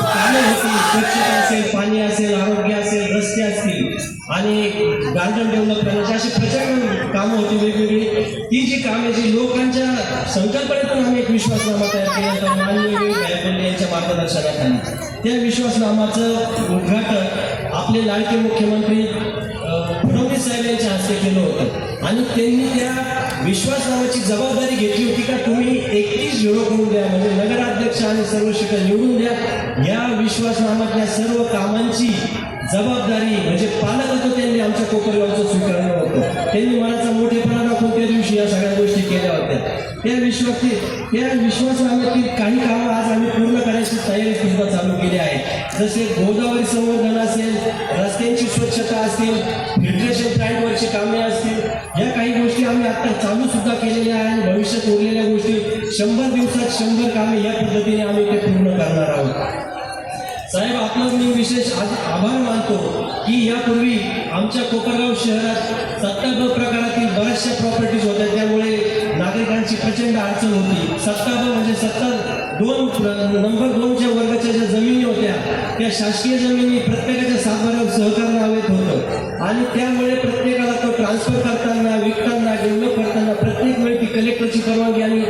स्वच्छता असेल पाणी असेल आरोग्य असेल रस्ते असतील आणि गार्डन डेव्हलप करण्याची अशी प्रचंड कामं होती वेगवेगळी. ती जी कामे जी लोकांच्या संकल्पनेतून आम्ही एक विश्वासनामा तयार केला तर माननीय गायकवाड यांच्या मार्गदर्शनाखाली. त्या विश्वासनामाचं उद्घाटन आपले लाडके मुख्यमंत्री फडणवीस साहेब यांच्या हस्ते केलं होतं. आणि त्यांनी त्या विश्वासनामाची जबाबदारी घेतली होती का तुम्ही एकतीस करून द्या म्हणजे नगर नगराध्यक्ष आणि सर्व शिक्षक निवडून द्या. या विश्वास नामातल्या सर्व कामांची जबाबदारी म्हणजे पालकत्व त्यांनी आमच्या कोपरगावचं स्वीकारलं होतं. त्यांनी मनाचा मोठेपणा दाखवून त्या दिवशी या सगळ्या गोष्टी केल्या होत्या. या विश्वास या विश्वासनामातील काही कामं आज आम्ही पूर्ण करायची तयारी सुद्धा चालू केली आहे. जसे गोदावरी संवर्धन असेल रस्त्यांची स्वच्छता असतील फिल्ट्रेशन प्लॅन्टवरची कामे असतील या काही गोष्टी आम्ही आता चालू सुद्धा केलेल्या आहे आणि भविष्यात उरलेल्या गोष्टी शंभर दिवसात शंभर कामे या पद्धतीने आम्ही ते पूर्ण करणार आहोत. साहेब आपलं मी विशेष आज आभार मानतो की यापूर्वी आमच्या कोपरगाव शहरात सत्ता प्रकारातील बऱ्याचशा प्रॉपर्टीज होत्या. प्रचंड अडचण होती. सत्ता म्हणजे सत्ता दोन नंबर दोनच्या वर्गाच्या ज्या जमिनी होत्या त्या शासकीय जमिनी प्रत्येकाच्या सातबाऱ्यावर सहकार्य हवेत होतं. आणि त्यामुळे प्रत्येकाला तो ट्रान्सफर करताना विकताना डेव्हलप करताना प्रत्येक वेळी ती कलेक्टरची परवानगी आणि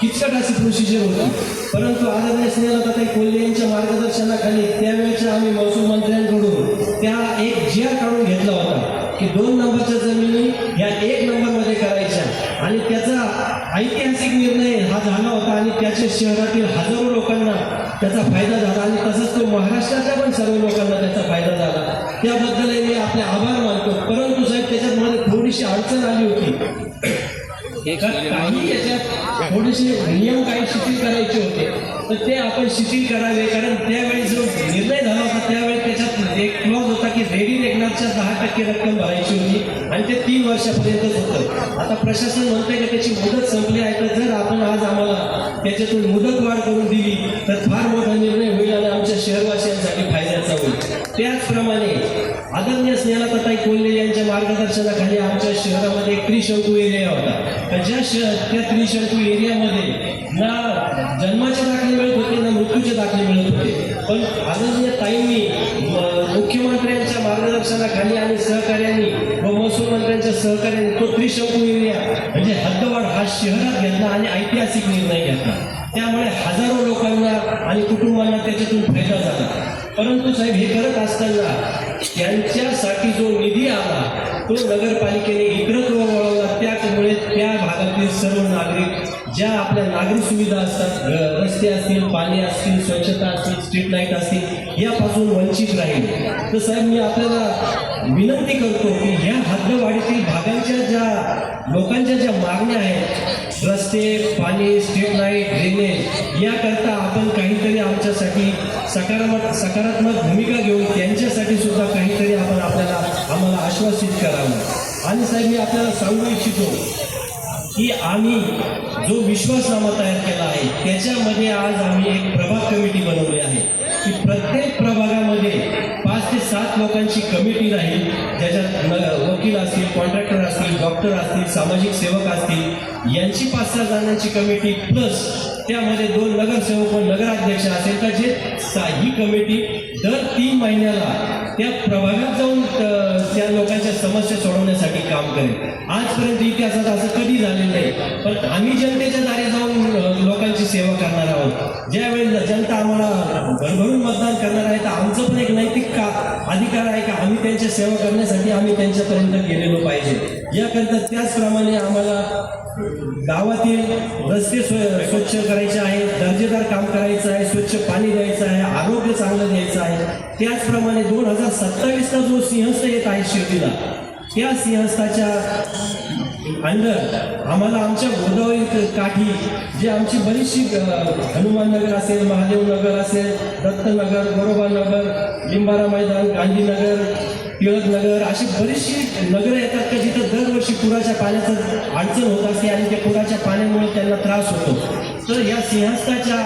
किचकट अशी प्रोसिजर होती. परंतु आदरणीय स्नेहलताई कोल्हे यांच्या मार्गदर्शनाखाली त्यावेळेच्या आम्ही महसूल मंत्र्यांकडून त्या एक जी काढून घेतला होता की दोन नंबरच्या जमिनी ह्या एक नंबरमध्ये करायच्या आणि त्याचं ऐतिहासिक निर्णय हा झाला होता आणि त्याच्या शहरातील हजारो लोकांना त्याचा फायदा झाला आणि तसंच तो महाराष्ट्राच्या पण सर्व लोकांना त्याचा फायदा झाला. त्याबद्दल मी आपले आभार मानतो. परंतु साहेब त्याच्यात मला थोडीशी अडचण आली होती. थोडेसे नियम काही शिथिल करायचे होते तर ते आपण शिथिल करावे कारण त्यावेळी जो निर्णय झाला होता त्यावेळी त्याच्यात एक क्लॉज होता की रेडी रेग्नरच्या दहा टक्के रक्कम भरायची होती आणि ते तीन वर्षापर्यंतच होतं. आता प्रशासन म्हणतंय की त्याची मुदत संपली आहे तर जर आपण आज आम्हाला त्याच्यातून मुदत वाढ करून दिली तर फार मोठा निर्णय होईल आणि आमच्या शहरवासियांसाठी फायद्याचा होईल. त्याचप्रमाणे आदरणीय स्नेहलताई कोल्हे यांच्या मार्गदर्शनाखाली आमच्या शहरामध्ये त्रिशंकू एरिया होता. तर ज्या शहर त्या त्रिशंकू एरियामध्ये ना जन्माचे दाखले मिळत होते ना मृत्यूचे दाखले मिळत होते. पण आदरणीय ताईंनी मुख्यमंत्र्यांच्या मार्गदर्शनाखाली आणि सहकार्यांनी व महसूल मंत्र्यांच्या सहकार्याने तो त्रिशंकू एरिया म्हणजे हद्दवाढ हा शहरात घेतला आणि ऐतिहासिक निर्णय घेतला. त्यामुळे हजारो लोकांना आणि कुटुंबांना त्याच्यातून फायदा झाला. परंतु साहेब हे करत असताना त्यांच्यासाठी जो निधी आला तो नगरपालिकेने इतरत्र वळवला. त्यामुळे त्या भागातील सर्व नागरिक ज्या आपल्या नागरिक सुविधा असतात रस्ते असतील पाणी असतील स्वच्छता असतील स्ट्रीट लाइट असतील यापासून वंचित राहील. तर साहेब मी आपल्याला विनंती करतो की ह्या हद्दवाढीतील भागांच्या ज्या लोकांच्या ज्या मागण्या आहेत रस्ते पाणी स्ट्रीट लाइट ड्रेनेज याकरता आपण काहीतरी आमच्यासाठी सकारात्मक सकारात्मक भूमिका घेऊन त्यांच्यासाठी सुद्धा काहीतरी आपण आपल्याला आम्हाला आश्वासित करावं. आणि साहेब मी आपल्याला सांगू इच्छितो की आम्ही जो विश्वासनामा तयार केला आहे त्याच्यामध्ये आज आम्ही एक प्रभाग कमिटी बनवली आहे. की प्रत्येक प्रभाग लोकांची कमिटी राहील ज्याच्यात वकील असतील कॉन्ट्रॅक्टर असतील डॉक्टर असतील सामाजिक सेवक असतील यांची पाच सहा जणांची कमिटी प्लस त्यामध्ये दोन नगरसेवक व नगराध्यक्ष असेल का जे ही कमिटी दर तीन महिन्याला त्या प्रभागात जाऊन त्या लोकांच्या समस्या सोडवण्यासाठी काम करेल. आजपर्यंत इतिहासात असं कधी झालेलं नाही. पण आम्ही जनतेच्या दारी जाऊन लोकांची सेवा करणार आहोत. ज्यावेळेस जनता आम्हाला भरभरून मतदान करणार आहे तर आमचं पण एक नैतिक का अधिकार आहे का? आम्ही त्यांची सेवा करण्यासाठी आम्ही त्यांच्यापर्यंत गेलेलो पाहिजे. याकरता त्याचप्रमाणे आम्हाला गावातील रस्ते स्व- स्वच्छ करायचे आहे दर्जेदार काम करायचं आहे स्वच्छ पाणी द्यायचं आहे आरोग्य चांगलं द्यायचं आहे. त्याचप्रमाणे दोन हजार सत्तावीसला जो सिंहस्थ येत आहे शेतीला त्या सिंहस्थाच्या अंडर आम्हाला आमच्या गोदावरी काठी जे आमची बरीचशी हनुमान नगर असेल महादेव नगर असेल दत्तनगर गोरोबा नगर लिंबारा मैदान गांधीनगर टिळक नगर अशी बरीचशी नगरं येतात का जिथं दरवर्षी पुराच्या पाण्याचं अडचण होत असते आणि त्या पुराच्या पाण्यामुळे त्यांना त्रास होतो? तर या सिंहस्थाच्या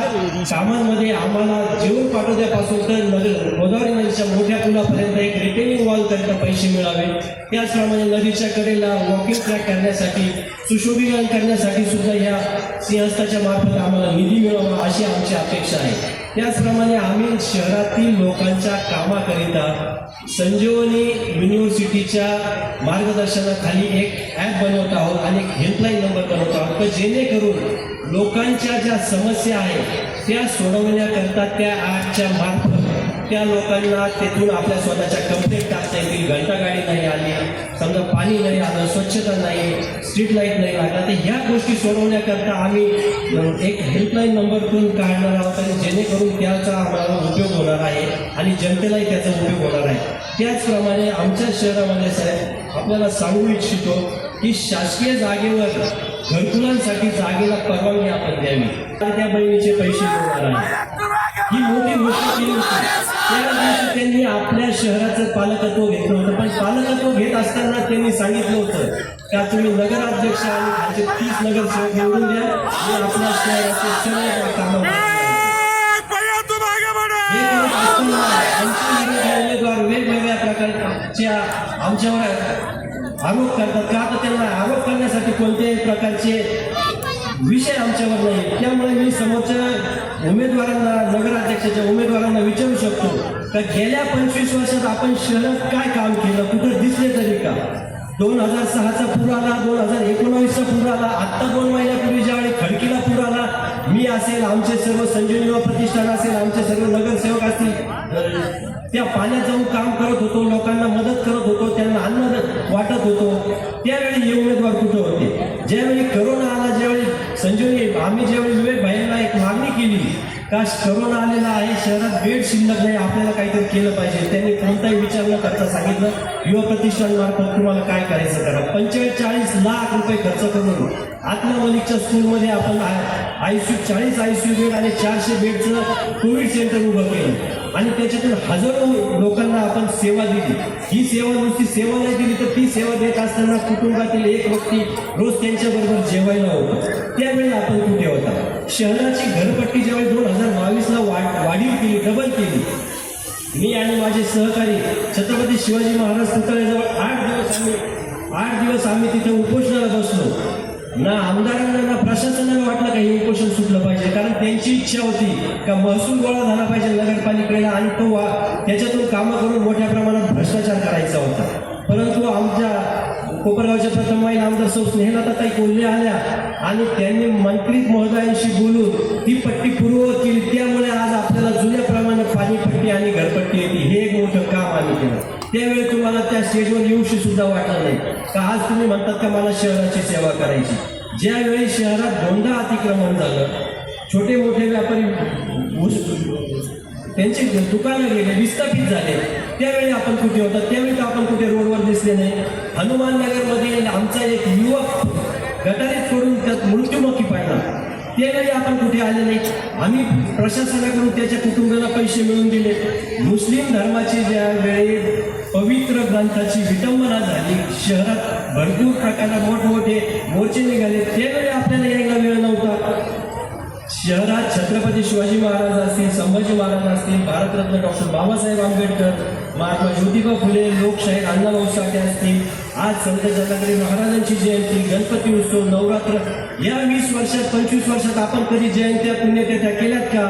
कामांमध्ये आम्हाला जेवण पाठवण्यापासून तर नगर गोदावरी नदीच्या मोठ्या पुलापर्यंत एक रिटेनिंग वॉल करता पैसे मिळावे. त्याचप्रमाणे नदीच्या कडेला वॉकिंग ट्रॅक करण्यासाठी सुशोभीकरण करण्यासाठी सुद्धा या सिंहस्थाच्या मार्फत आम्हाला निधी मिळावा अशी आमची अपेक्षा आहे. त्याचप्रमाणे आम्ही शहरातील लोकांच्या कामाकरिता संजीवनी युनिव्हर्सिटीच्या मार्गदर्शनाखाली एक ॲप बनवत आहोत आणि एक हेल्पलाईन नंबर बनवत आहोत. तर जेणेकरून लोकांच्या ज्या समस्या आहेत त्या सोडवण्याकरता त्या ॲपच्या मार्फत त्या लोकांना तेथून आपल्या स्वतःच्या कंप्लेंट टाकता येतील घंटागाडी नाही आली समजा पाणी नाही आलं स्वच्छता नाही स्ट्रीट लाइट नाही लागला तर ह्या गोष्टी सोडवण्याकरता आम्ही एक हेल्पलाईन नंबर पण काढणार आहोत आणि जेणेकरून त्याचा आम्हाला उपयोग होणार आहे आणि जनतेलाही त्याचा उपयोग होणार आहे. त्याचप्रमाणे आमच्या शहरामध्ये साहेब आपल्याला सांगू इच्छितो की शासकीय जागेवर घरकुलांसाठी जागेला परवानगी आपण द्यावी. त्या बहिणीचे पैसे मिळणार आहे. ही मोठी गोष्ट केली होती. दिवशी त्यांनी आपल्या शहराचं पालकत्व घेतलं होतं. पण पालकत्व घेत असताना त्यांनी सांगितलं होतं का तुम्ही नगराध्यक्ष आणि खालचे तीस नगरसेवक निवडून द्या मी आपल्या शहराचे सर्व कामं उमेदवार वेगवेगळ्या प्रकारच्या आमच्यावर आरोप करतात. का तर त्यांना आरोप करण्यासाठी कोणत्याही प्रकारचे विषय आमच्यावर नाही त्यामुळे मी समोरच्या उमेदवारांना नगराध्यक्षाच्या उमेदवारांना विचारू शकतो का गेल्या पंचवीस वर्षात आपण शहरात काय काम केलं? कुठं दिसले तरी का? दोन हजार सहाचा पूर आला दोन हजार एकोणावीसचा पूर आला आत्ता दोन महिन्यापूर्वी ज्यावेळी खडकीला पूर आला मी असेल आमचे सर्व संजीवनी प्रतिष्ठान असेल आमचे सर्व नगरसेवक असतील त्या पाण्यात जाऊन काम करत होतो लोकांना मदत करत होतो त्यांना अन्न वाटत होतो. त्यावेळी हे उमेदवार कुठं होते? ज्यावेळी करोना आला ज्यावेळी संजीवनी आम्ही ज्यावेळी विवेक भाईंना एक मागणी केली का करोना आलेला आहे शहरात बेड शिल्लक नाही आपल्याला काहीतरी केलं पाहिजे. त्यांनी कोणताही विचार न करता सांगितलं युवा प्रतिष्ठानमार्फत तुम्हाला काय करायचं करा. पंचेचाळीस लाख रुपये खर्च करून आत्मा स्कूलमध्ये आपण आय सी चाळीस आय सी बेड आणि चारशे बेडचं कोविड सेंटर उभं केलं. आणि त्याच्यातून हजारो लोकांना सेवा दिली. ही सेवा नुसती सेवा नाही दिली तर ती सेवा देत असताना कुटुंबातील एक व्यक्ती रोज त्यांच्याबरोबर जेवायला होता. त्यावेळी आपण कुठे होता. शहराची घरपट्टी ज्यावेळी दोन हजार बावीसला वाढ वाढीव केली डबल केली. मी आणि माझे सहकारी छत्रपती शिवाजी महाराज पुतळ्याजवळ आठ दिवस आम्ही आठ दिवस आम्ही तिथे उपोषणाला बसलो. ना आमदारांना ना प्रशासनाला वाटलं का हे उपोषण सुटलं पाहिजे? कारण त्यांची इच्छा होती का महसूल गोळा झाला पाहिजे नगरपालिकेला आणि तो वा- त्याच्यातून कामं करून मोठ्या प्रमाणात भ्रष्टाचार करायचा होता. परंतु आमच्या कोपरगावच्या प्रथम माईल आमदार सौ स्नेहलताताई कोल्हे आल्या आणि त्यांनी मंत्री महोदयांशी बोलून ती पट्टी पूर्ववत केली. त्यामुळे आज आपल्याला जुन्या जुन्याप्रमाणे पाणीपट्टी आणि घरपट्टी येते. हे एक मोठं काम आम्ही केलं. त्यावेळी तुम्हाला त्या स्टेजवर येऊशी सुद्धा वाटलं नाही. का आज तुम्ही म्हणतात का मला शहराची सेवा करायची? ज्यावेळी शहरात दोनदा अतिक्रमण झालं छोटे मोठे व्यापारी ऊस- दुकानं गेले विस्थापित झाले. त्यावेळी आपण कुठे होता? त्यावेळी आपण कुठे रोडवर दिसले नाही. हनुमाननगरमध्ये आमचा एक युवक गटारीत सोडून त्यात मृत्युमुखी पडला. त्यावेळी आपण कुठे आले नाही. आम्ही प्रशासनाकडून त्याच्या कुटुंबाला पैसे मिळवून दिले. मुस्लिम धर्माची ज्या वेळी पवित्र ग्रंथाची विटंबना झाली शहरात भरपूर प्रकारला मोठमोठे मोर्चे निघाले ते जरी आपल्याला यायला वेळ नव्हता. शहरात छत्रपती शिवाजी महाराज असतील संभाजी महाराज असतील भारतरत्न डॉक्टर बाबासाहेब आंबेडकर महात्मा ज्योतिबा फुले लोकशाहीर अण्णाभाऊ साठे असतील आज संत जनागरी महाराजांची जयंती गणपती उत्सव नवरात्र या वीस वर्षात पंचवीस वर्षात आपण कधी जयंत्या पुण्यतिथ्या केल्यात का?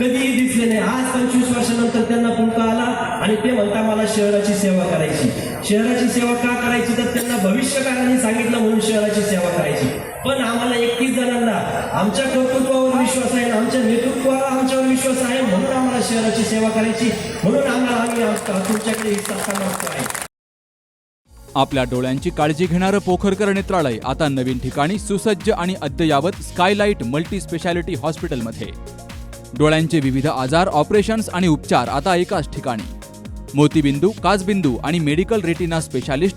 कधीही दिसले नाही. आज पंचवीस वर्षानंतर त्यांना पुणका आला आणि ते म्हणता मला शहराची सेवा करायची. शहराची सेवा का करायची? तर त्यांना भविष्यकारांनी सांगितलं म्हणून शहराची सेवा करायची. पण आम्हाला एकतीस जणांना आमच्या कर्तृत्वावर विश्वास आहे आमच्या नेतृत्वाला आमच्यावर विश्वास आहे म्हणून आम्हाला शहराची सेवा करायची. म्हणून आम्हाला आम्ही तुमच्याकडे आहे. आपल्या डोळ्यांची काळजी घेणारं पोखरकर नेत्रालय आता नवीन ठिकाणी सुसज्ज आणि अद्ययावत स्कायलाइट मल्टी स्पेशालिटी हॉस्पिटलमध्ये. डोळ्यांचे विविध आजार ऑपरेशन्स आणि उपचार आता एकाच ठिकाणी. मोतीबिंदू काचबिंदू आणि medical retina specialist